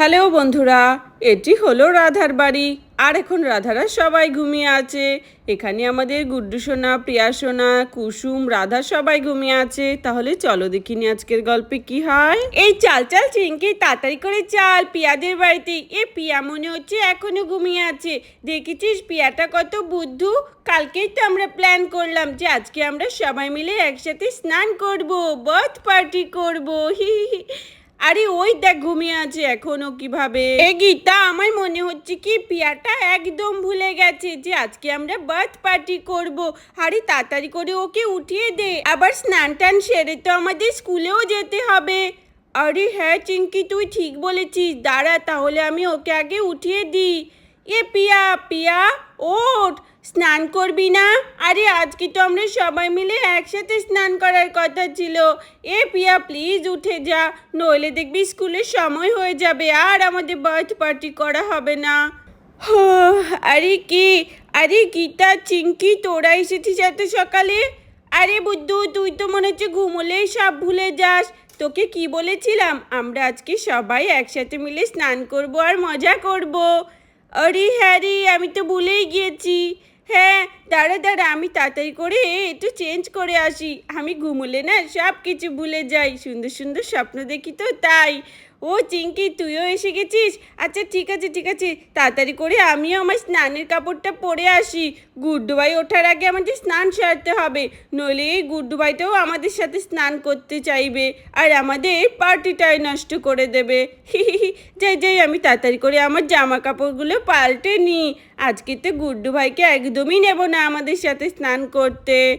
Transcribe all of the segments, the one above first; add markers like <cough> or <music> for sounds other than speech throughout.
Hello বন্ধুরা, এটি হলো রাধার বাড়ি। আর এখন রাধারা সবাই ঘুমিয়ে আছে। এখানে আমাদের গুড্ডু সোনা, প্রিয়া সোনা, কুসুম, রাধা সবাই ঘুমিয়ে আছে। তাহলে চলো দেখিনি আজকের গল্পে কি হয়। এই চাল চাল চিঙ্কি তাড়াতাড়ি করে চাল পিয়াদের বাড়িতে। এ পিয়া মনে হচ্ছে এখনও ঘুমিয়ে আছে। দেখেছিস পিয়াটা কত বুদ্ধু? কালকেই তো আমরা প্ল্যান করলাম যে আজকে আমরা সবাই মিলে একসাথে স্নান করব বার্থ পার্টি করব। হি হি। আরে ওই দেখ ঘুমিয়ে আছে এখনও কীভাবে? এ গীতা আমার মনে হচ্ছে কি পিয়াটা একদম ভুলে গেছে যে আজকে আমরা বার্থ পার্টি করব। আরে তাড়াতাড়ি করে ওকে উঠিয়ে দে। আবার স্নান টান সেরে তো আমাদের স্কুলেও যেতে হবে। আরে হ্যাঁ চিঙ্কি তুই ঠিক বলেছিস। দাঁড়া তাহলে আমি ওকে আগে উঠিয়ে দিই। এ পিয়া পিয়া। ওঠ, স্নান করবি না? আরে আজকে তো আমরা সবাই মিলে একসাথে স্নান করার কথা ছিল। এ পিয়া প্লিজ উঠে যা, নইলে দেখবি স্কুলের সময় হয়ে যাবে, আর আমাদের বার্থ পার্টি করা হবে না। আরে কি? আরে গীতা, চিঙ্কি, তোরা এসেছিস এত সকালে? আরে বুদ্ধু, তুই তো মনে হচ্ছে ঘুমোলেই সব ভুলে যাস। তোকে কি বলেছিলাম? আমরা আজকে সবাই একসাথে মিলে স্নান করব আর মজা করব। আরে হ্যাঁ রে আমি তো ভুলেই গিয়েছি। হ্যাঁ দাঁড়া দাঁড়া, আমি তাড়াতাড়ি করে একটু চেঞ্জ করে আসি। আমি ঘুমোলে না, সব কিছু ভুলে যাই। সুন্দর সুন্দর স্বপ্ন দেখি তো তাই। ও চিঙ্কি, তুইও এসে গেছিস? আচ্ছা ঠিক আছে ঠিক আছে। তাড়াতাড়ি করে আমিও আমার স্নানের কাপড়টা পরে আসি। গুড্ডু ভাই ওঠার আগে আমাদের স্নান সারতে হবে। নইলে এই গুড্ডু ভাইটাও আমাদের সাথে স্নান করতে চাইবে। আর আমাদের পার্টিটাই নষ্ট করে দেবে। যাই যাই, আমি তাড়াতাড়ি করে আমার জামা কাপড়গুলো পাল্টে নিই। আজকে তো গুড্ডু ভাইকে একদমই নেব না। আমাদের সাথে স্নান করতে।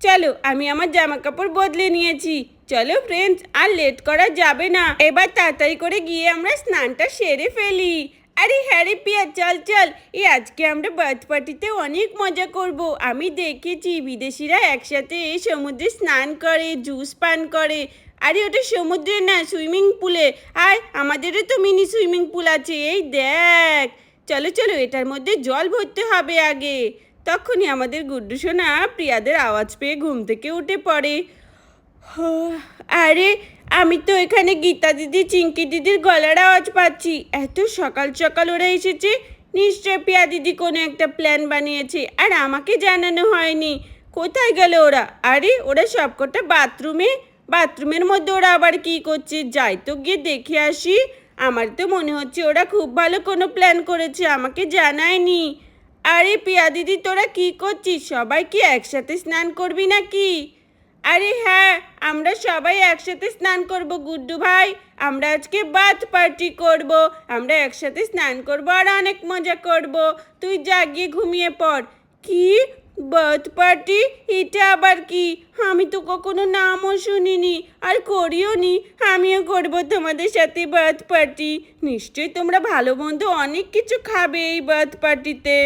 চলো, আমি আমার জামা কাপড় বদলে নিয়েছি। চলো ফ্রেন্ডস আর লেট করা যাবে না। এবার তাড়াতাড়ি করে গিয়ে আমরা স্নানটা সেরে ফেলি। আরে হ্যাঁ রে পিয়া, চল চল। এই আজকে আমরা বার্থ পার্টিতে অনেক মজা করব। আমি দেখেছি বিদেশিরা একসাথে এই সমুদ্রে স্নান করে জুস পান করে। আরে ওটা সমুদ্রে না, সুইমিং পুলে। আর আমাদেরও তো মিনি সুইমিং পুল আছে। এই দেখ। চলো চলো, এটার মধ্যে জল ভরতে হবে আগে। তখনই আমাদের গুড্ডু সোনা প্রিয়াদের আওয়াজ পেয়ে ঘুম থেকে উঠে পড়ে। আরে, আমি তো এখানে গীতা দিদি, চিঙ্কি দিদির গলার আওয়াজ পাচ্ছি। এত সকাল সকাল ওরা এসেছে। নিশ্চয় পিয়া দিদি কোনো একটা প্ল্যান বানিয়েছে, আর আমাকে জানানো হয়নি। কোথায় গেল ওরা? আরে, ওরা সবকটা বাথরুমে, বাথরুমের মধ্যে ওরা আবার কি করছে? যাই তো গিয়ে দেখে আসি। আমার তো মনে হচ্ছে ওরা খুব ভালো কোনো প্ল্যান করেছে, আমাকে জানায়নি। আরে পিয়া দিদি, তোরা কি করছিস? সবাই কি একসাথে স্নান করবি নাকি? আরে হ্যাঁ আমরা সবাই একসাথে স্নান করব গুড্ডু ভাই। আমরা আজকে বাথ পার্টি করব। আমরা একসাথে স্নান করব আর অনেক মজা করব। তুই যা গিয়ে ঘুমিয়ে পড়। কি? Birth party? এটা আবার কি? আমি তো কখনো নামও শুনিনি আর করিও নি। আমিও করব তোমাদের সাথে বার্থ পার্টি। নিশ্চয়ই তোমরা ভালো মন্দ অনেক কিছু খাবে এই বার্থ পার্টিতে।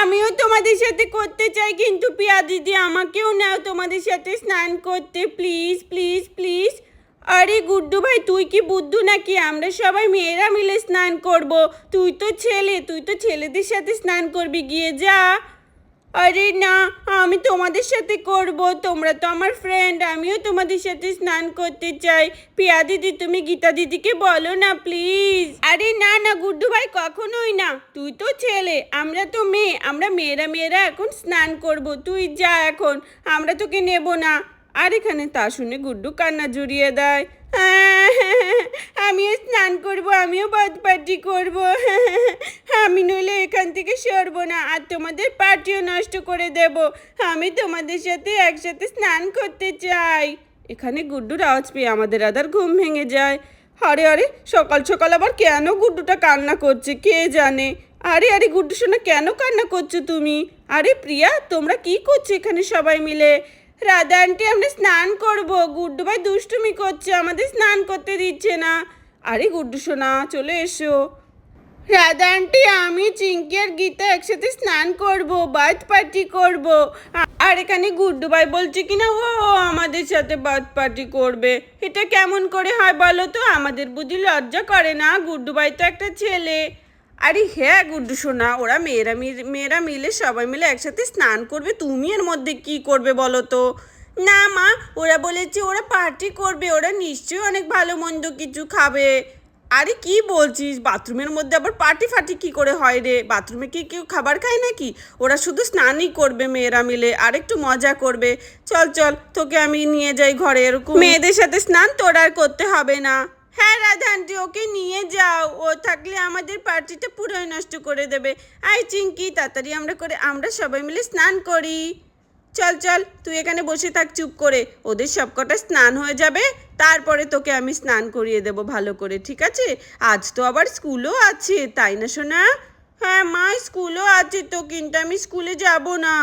আমিও তোমাদের সাথে করতে চাই, কিন্তু পিয়া দিদি আমাকেও নাও তোমাদের সাথে স্নান করতে। Please please please. আরে গুড্ডু ভাই, তুই কি বুদ্ধু নাকি? আমরা সবাই মেয়েরা মিলে স্নান করব। তুই তো ছেলে, তুই তো ছেলেদের সাথে স্নান করবি, গিয়ে যা। আরে না, আমি তোমাদের সাথে করব। তোমরা তো আমার ফ্রেন্ড আমিও তোমাদের সাথে স্নান করতে চাই। পিয়া দিদি, তুমি গীতা দিদিকে বলো না প্লিজ আরে না না, গুড্ডু ভাই, কখনোই না। তুই তো ছেলে, আমরা তো মেয়ে, আমরা মেয়েরা মেয়েরা এখন স্নান করব। তুই যা এখন, আমরা তোকে নেব না। আর এখানে তা শুনে গুড্ডু কান্না জুড়িয়ে দেয়। আমিও স্নান করব, আমিও বাদ পার্টি করব আমি নইলে এখান থেকে সরবো না, আর তোমাদের পার্টিও নষ্ট করে দেব। আমি তোমাদের সাথে একসাথে স্নান করতে চাই। এখানে গুড্ডুর আওয়াজ পেয়ে আমাদের আদার ঘুম ভেঙে যায়। আরে আরে, সকাল সকাল আবার কেন গুড্ডুটা কান্না করছে, কে জানে? আরে আরে, গুড্ডু সোনা, কেন কান্না করছ তুমি? আরে, প্রিয়া, তোমরা কি করছ এখানে সবাই মিলে? রাধা আন্টি, আমরা স্নান করব। গুড্ডু ভাই দুষ্টুমি করছে, আমাদের স্নান করতে দিচ্ছে না। আরে, গুড্ডু সোনা, চলে এসো। রাধা আন্টি আমি চিঙ্কি আর গীতা একসাথে স্নান করব বার্থ পার্টি করব। আর এখানে গুড্ডু ভাই বলছে কিনা ও আমাদের সাথে বার্থ পার্টি করবে। এটা কেমন করে হয় বলো তো? আমাদের বুঝি লজ্জা করে না? গুড্ডু ভাই তো একটা ছেলে। আরে হ্যাঁ গুড্ডু সোনা, ওরা মেয়েরা মেয়েরা মিলে, সবাই মিলে একসাথে স্নান করবে। তুমি এর মধ্যে কি করবে বলো তো? না মা, ওরা বলেছে ওরা পার্টি করবে, ওরা নিশ্চয়ই অনেক ভালো মন্দ কিছু খাবে। আরে কি বলছিস? বাথরুমের মধ্যে আবার পার্টি ফাটি কি করে হয় রে? বাথরুমে কি কেউ খাবার খায় নাকি? ওরা শুধু স্নানই করবে মেয়েরা মিলে, আর একটু মজা করবে। চল চল, তোকে আমি নিয়ে যাই ঘরে এরকম। মেয়েদের সাথে স্নান তোর আর করতে হবে না। হ্যাঁ রাধা আন্টি, ওকে নিয়ে যাও। ও থাকলে আমাদের পার্টিটা পুরোই নষ্ট করে দেবে। আই চিঙ্কি তাড়াতাড়ি আমরা করে, আমরা সবাই মিলে স্নান করি। চল চল, তুই এখানে বসে থাক চুপ করে। ওদের সবকটা স্নান হয়ে যাবে। তারপরে তোকে আমি স্নান করিয়ে দেব ভালো করে, ঠিক আছে? আজ তো আবার স্কুলও আছে, তাই না, সোনা? হ্যাঁ মা, স্কুলও আছে তো, কিন্তু আমি স্কুলে যাব না।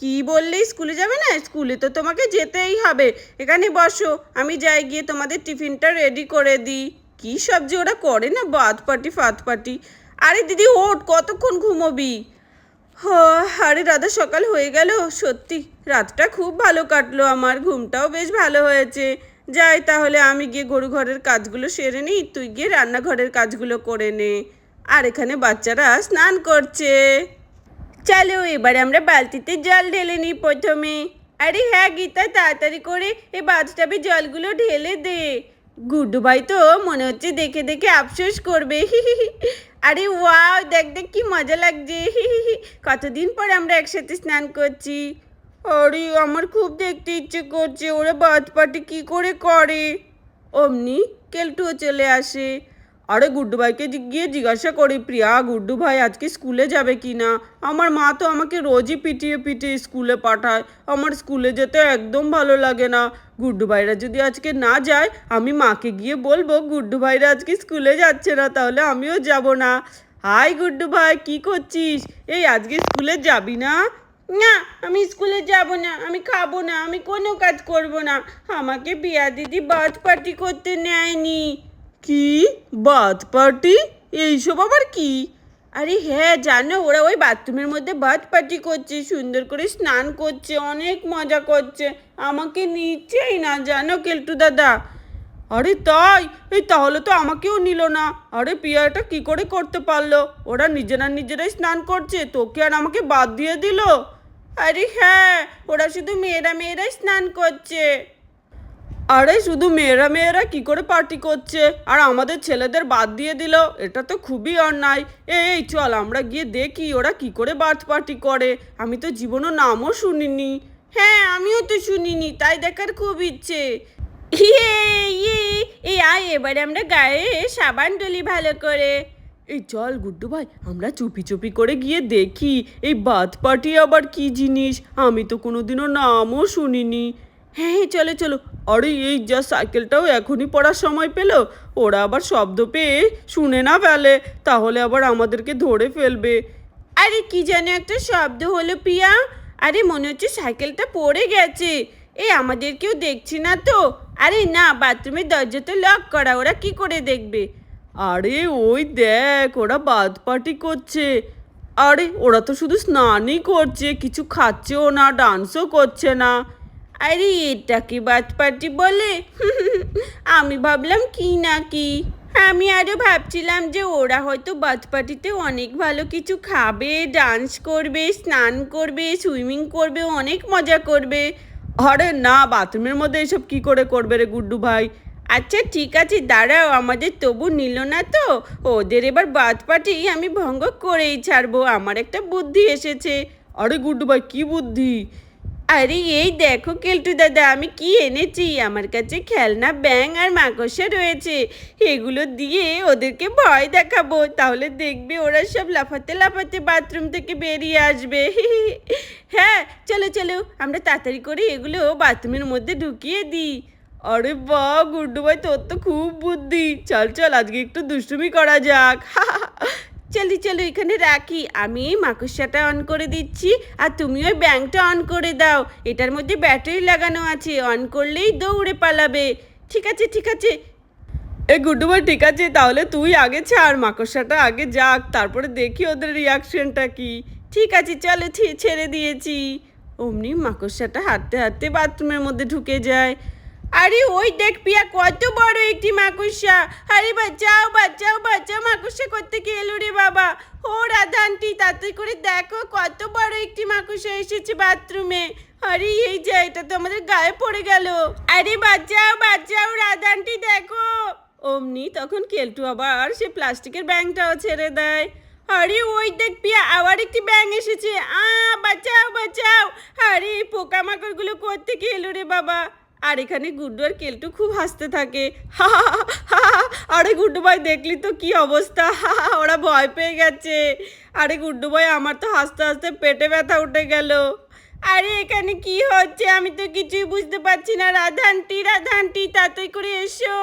কি বললে, স্কুলে যাবে না? স্কুলে তো তোমাকে যেতেই হবে। এখানে বসো, আমি যাই গিয়ে তোমাদের টিফিনটা রেডি করে দিই। কি সবজি ওরা করে না, বাদ পাটি ফাত পাটি? আরে দিদি, ওঠ, কতক্ষণ ঘুমোবি? হ, আরে দাদা সকাল হয়ে গেল। সত্যি, রাতটা খুব ভালো কাটলো, আমার ঘুমটাও বেশ ভালো হয়েছে। যাই তাহলে আমি গিয়ে গরু ঘরের কাজগুলো সেরে নিই, তুই গিয়ে রান্নাঘরের কাজগুলো করে নে। আর এখানে বাচ্চারা স্নান করছে। চলো এবারে আমরা বালতিতে জল ঢেলে নিই প্রথমে। আরে হ্যাঁ গীতা, তাড়াতাড়ি করে এই বাথটাবে জলগুলো ঢেলে দে। গুড্ডু ভাই তো মনে হচ্ছে দেখে দেখে আফসোস করবে। <laughs> আরে ওয়াও, দেখ দেখ, কি মজা লাগছে। <laughs> কতদিন পর আমরা একসাথে স্নান করছি। আরে, আমার খুব দেখতে ইচ্ছে করছে, ওরা বাথ পার্টি কি করে করে? অমনি কেলটুও চলে আসে। আরে, গুড্ডু ভাইকে গিয়ে জিজ্ঞাসা করি, প্রিয়া, গুড্ডু ভাই আজকে স্কুলে যাবে কি না? আমার মা তো আমাকে রোজই পিটিয়ে পিটিয়ে স্কুলে পাঠায়, আমার স্কুলে যেতে একদম ভালো লাগে না। গুড্ডু ভাইরা যদি আজকে না যায়, আমি মাকে গিয়ে বলব, গুড্ডু ভাইরা আজকে স্কুলে যাচ্ছে না, তাহলে আমিও যাব না। হাই, গুড্ডু ভাই, কি করছিস? এই, আজকে স্কুলে যাবি না? না আমি স্কুলে যাব না আমি খাব না আমি কোনো কাজ করব না। আমাকে বিয়া দিদি বার্থ পার্টি করতে নেয়নি। কি? Birth party? এইসব আবার কি? আরে হ্যাঁ জানো ওরা ওই বাথরুমের মধ্যে বার্থ পার্টি করছে সুন্দর করে স্নান করছে অনেক মজা করছে। আমাকে নিচ্ছেই না জানো কেলটু দাদা। আরে তাই? এই তাহলে তো আমাকেও নিল না। আরে পিয়াটা কি করে করতে পারল? ওরা নিজেরা নিজেরাই স্নান করছে তোকে আর আমাকে বাদ দিয়ে দিল? আরে হ্যাঁ ওরা শুধু মেয়েরা মেয়েরাই স্নান করছে। আরে শুধু মেয়েরা মেয়েরা কি করে পার্টি করছে? আর আমাদের ছেলেদের বাদ দিয়ে দিল, এটা তো খুবই অন্যায়। এই চল, আমরা গিয়ে দেখি ওরা কি করে বার্থ পার্টি করে। আমি তো জীবনও নামও শুনিনি। হ্যাঁ আমিও তো শুনিনি, তাই দেখার খুব ইচ্ছে। ইয়ে ইয়ে এই আয়, এবারে আমরা গায়ে সাবান ডলি ভালো করে। এই চল গুড্ডু ভাই, আমরা চুপি চুপি করে গিয়ে দেখি, এই বাদ পার্টি আবার কি জিনিস? আমি তো কোনোদিনও নামও শুনিনি। হ্যাঁ হ্যাঁ চলো চলো। আরে, এই যা সাইকেলটাও এখনই পড়ার সময় পেল। ওরা আবার শব্দ পেয়ে শুনে না ফেলে, তাহলে আবার আমাদেরকে ধরে ফেলবে। আরে, কি যেন একটা শব্দ হলো, পিয়া। আরে, মনে হচ্ছে সাইকেলটা পড়ে গেছে। এ, আমাদের কেউ দেখছি না তো। আরে, না, বাথরুমের দরজা তো লক করা, ওরা কি করে দেখবে? আরে ওই দেখ, ওরা বাদ পার্টি করছে। আরে, ওরা তো শুধু স্নানই করছে, কিছু খাচ্ছেও না, ডান্সও করছে না। আরে, এটা কি বাদ পার্টি বলে? <laughs> আমি ভাবলাম কি না কি? আমি আরও ভাবছিলাম যে ওরা হয়তো বাদ পার্টিতে অনেক ভালো কিছু খাবে, ডান্স করবে, স্নান করবে, সুইমিং করবে, অনেক মজা করবে। আরে না, বাথরুমের মধ্যে এসব কি করে করবে রে গুড্ডু ভাই? আচ্ছা ঠিক আছে, দাঁড়াও, আমাদের তবু নিল না তো। ওদের এবার বাদ পার্টি আমি ভঙ্গ করেই ছাড়বো, আমার একটা বুদ্ধি এসেছে। আরে গুড্ডু ভাই, কি বুদ্ধি? আরে এই দেখো কেলটু দাদা, আমি কি এনেছি? আমার কাছে খেলনা ব্যাং আর মাকড়সা রয়েছে। এগুলো দিয়ে ওদেরকে ভয় দেখাবো, তাহলে দেখবে ওরা সব লাফাতে লাফাতে বাথরুম থেকে বেরিয়ে আসবে। <laughs> হ্যাঁ চলো চলো, আমরা তাড়াতাড়ি করে এগুলো বাথরুমের মধ্যে ঢুকিয়ে দিই। আরে বাহ গুড্ডু ভাই তোর তো খুব বুদ্ধি। চল চল, আজকে একটু দুষ্টুমি করা যাক। <laughs> চলি, চলো, এখানে রাখি। আমি এই মাকড়সাটা অন করে দিচ্ছি, আর তুমি ওই ব্যাংকটা অন করে দাও। এটার মধ্যে ব্যাটারি লাগানো আছে অন করলেই দৌড়ে পালাবে। ঠিক আছে ঠিক আছে। এ গুড্ডু ভাই ঠিক আছে, তাহলে তুই আগে ছাড়, মাকড়সাটা আগে যাক, তারপরে দেখি ওদের রিয়াকশনটা কি। ঠিক আছে, চলো ছেড়ে দিয়েছি। অমনি মাকড়সাটা হাঁটতে হাঁটতে বাথরুমের মধ্যে ঢুকে যায়। আরে ওই দেখ পিয়া, কত বড় একটি মাকড়সা। আরে বাঁচাও বাঁচাও বাঁচাও মাকড়সা করতে গিয়ে এলো রে বাবা। ও রাধা আন্টি তাড়াতাড়ি করে দেখো কত বড় একটি মাকড়সা এসেছে বাথরুমে। আরে এই যে, এটা তো আমাদের গায়ে পড়ে গেল। আরে বাঁচাও বাঁচাও রাধা আন্টি দেখো। অমনি তখন কেলটু আবার সে প্লাস্টিকের ব্যাংটাও ছেড়ে দেয়। আরে ওই দেখ পিয়া, আবার একটি ব্যাং এসেছে। আ বাঁচাও বাঁচাও আরে পোকামাকড়গুলো কোত্থেকে এলো রে বাবা। আর এখানে গুড্ডু আর কেলটু খুব হাসতে থাকে। হা হা। আরে গুড্ডু ভাই দেখলি তো কি অবস্থা? হা, ওরা ভয় পেয়ে গেছে। আরে গুড্ডু ভাই আমার তো হাসতে হাসতে পেটে ব্যথা উঠে গেল। আরে এখানে কি হচ্ছে? আমি তো কিছুই বুঝতে পারছি না। রাধানটি রাধানটি তাড়াতাড়ি করে এসো।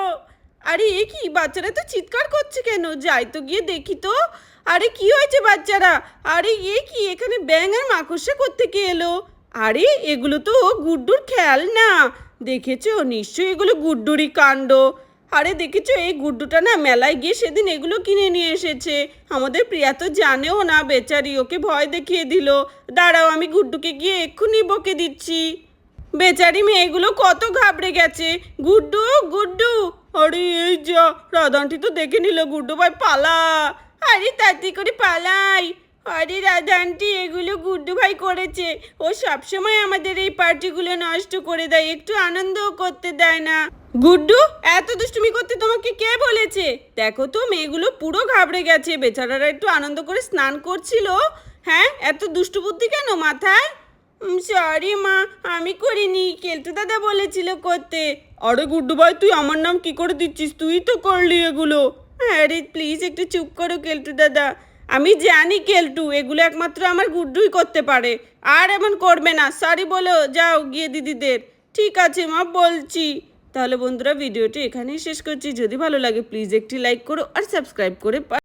আরে এ কি বাচ্চারা তো চিৎকার করছে কেন? যাই তো গিয়ে দেখি তো। আরে কি হয়েছে বাচ্চারা? আরে এ কি এখানে ব্যাং আর মাকড়সা কোত্থেকে এলো? আরে এগুলো তো গুড্ডুর খেয়াল না। দেখেছ? নিশ্চয়ই এগুলো গুড্ডুরই কাণ্ড। আরে দেখেছ, এই গুড্ডুটা না মেলায় গিয়ে সেদিন এগুলো কিনে নিয়ে এসেছে। আমাদের প্রিয়া তো জানেও না, বেচারি ওকে ভয় দেখিয়ে দিল। দাঁড়াও, আমি গুড্ডুকে গিয়ে এক্ষুনি বকে দিচ্ছি। বেচারি মেয়েগুলো কত ঘাবড়ে গেছে। গুড্ডু গুড্ডু! আরে এই যা, রাধানটি তো দেখে নিল, গুড্ডু ভাই পালা। আরে তাড়াতাড়ি করে পালাই। আরে রাধানটি এগুলো গুড্ডু ভাই করেছে। ও সবসময় আমাদের এই পার্টিগুলো নষ্ট করে দেয়, একটু আনন্দও করতে দেয় না। গুড্ডু, এত দুষ্টুমি করতে তোমাকে কে বলেছে? দেখো তো, মেয়েগুলো পুরো ঘাবড়ে গেছে, বেচারারা একটু আনন্দ করে স্নান করছিল। হ্যাঁ এত দুষ্টু বুদ্ধি কেন মাথায়? সরি মা, আমি করিনি, কেলটু দাদা বলেছিল করতে। আরে গুড্ডু ভাই, তুই আমার নাম কি করে দিচ্ছিস? তুই তো করলি এগুলো। আরে প্লিজ একটু চুপ করো, কেলটু দাদা। আমি জানি কেলটু, এগুলো একমাত্র আমার গুড্ডুই করতে পারে। আর এমন করবে না, সরি বলো, যাও গিয়ে দিদিদের। ঠিক আছে মা, বলছি। তাহলে বন্ধুরা, ভিডিওটি এখানেই শেষ করছি। যদি ভালো লাগে প্লিজ একটি লাইক করো আর সাবস্ক্রাইব করে